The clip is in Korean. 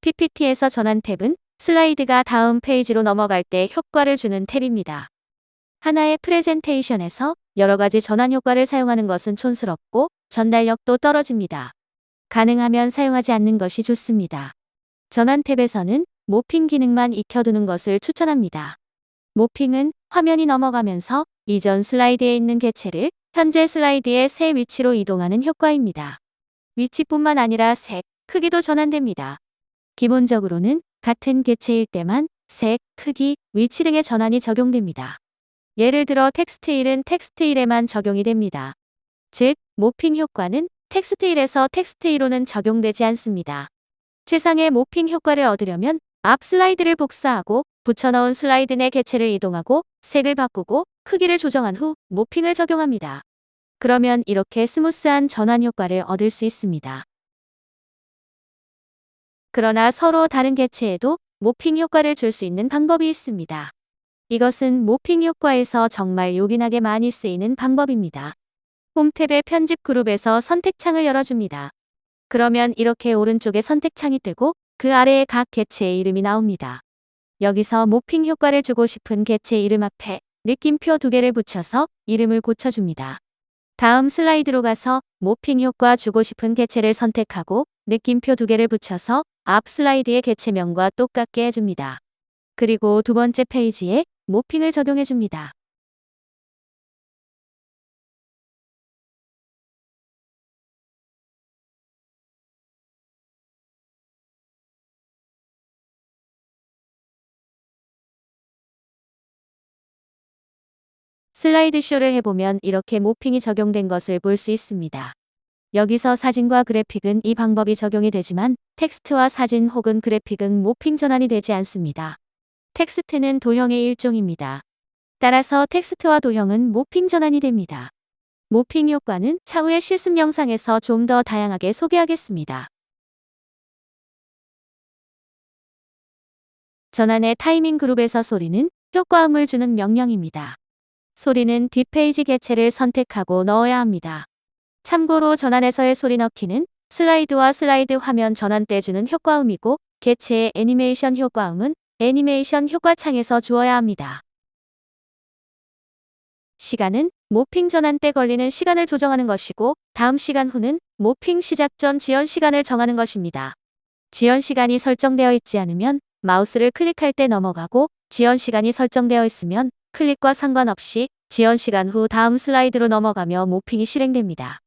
PPT에서 전환 탭은 슬라이드가 다음 페이지로 넘어갈 때 효과를 주는 탭입니다. 하나의 프레젠테이션에서 여러 가지 전환 효과를 사용하는 것은 촌스럽고 전달력도 떨어집니다. 가능하면 사용하지 않는 것이 좋습니다. 전환 탭에서는 모핑 기능만 익혀두는 것을 추천합니다. 모핑은 화면이 넘어가면서 이전 슬라이드에 있는 개체를 현재 슬라이드의 새 위치로 이동하는 효과입니다. 위치뿐만 아니라 색, 크기도 전환됩니다. 기본적으로는 같은 개체일 때만 색, 크기, 위치 등의 전환이 적용됩니다. 예를 들어 텍스트 1은 텍스트 1에만 적용이 됩니다. 즉, 모핑 효과는 텍스트 1에서 텍스트 2로는 적용되지 않습니다. 최상의 모핑 효과를 얻으려면 앞 슬라이드를 복사하고 붙여넣은 슬라이드 내 개체를 이동하고 색을 바꾸고 크기를 조정한 후 모핑을 적용합니다. 그러면 이렇게 스무스한 전환 효과를 얻을 수 있습니다. 그러나 서로 다른 개체에도 모핑 효과를 줄 수 있는 방법이 있습니다. 이것은 모핑 효과에서 정말 요긴하게 많이 쓰이는 방법입니다. 홈 탭의 편집 그룹에서 선택창을 열어줍니다. 그러면 이렇게 오른쪽에 선택창이 뜨고 그 아래에 각 개체의 이름이 나옵니다. 여기서 모핑 효과를 주고 싶은 개체 이름 앞에 느낌표 두 개를 붙여서 이름을 고쳐줍니다. 다음 슬라이드로 가서 모핑 효과 주고 싶은 개체를 선택하고 느낌표 두 개를 붙여서 앞 슬라이드의 개체명과 똑같게 해줍니다. 그리고 두 번째 페이지에 모핑을 적용해줍니다. 슬라이드쇼를 해보면 이렇게 모핑이 적용된 것을 볼 수 있습니다. 여기서 사진과 그래픽은 이 방법이 적용이 되지만 텍스트와 사진 혹은 그래픽은 모핑 전환이 되지 않습니다. 텍스트는 도형의 일종입니다. 따라서 텍스트와 도형은 모핑 전환이 됩니다. 모핑 효과는 차후의 실습 영상에서 좀 더 다양하게 소개하겠습니다. 전환의 타이밍 그룹에서 소리는 효과음을 주는 명령입니다. 소리는 뒷페이지 개체를 선택하고 넣어야 합니다. 참고로 전환에서의 소리 넣기는 슬라이드와 슬라이드 화면 전환 때 주는 효과음이고 개체의 애니메이션 효과음은 애니메이션 효과창에서 주어야 합니다. 시간은 모핑 전환 때 걸리는 시간을 조정하는 것이고 다음 시간 후는 모핑 시작 전 지연 시간을 정하는 것입니다. 지연 시간이 설정되어 있지 않으면 마우스를 클릭할 때 넘어가고 지연 시간이 설정되어 있으면 클릭과 상관없이 지연 시간 후 다음 슬라이드로 넘어가며 모핑이 실행됩니다.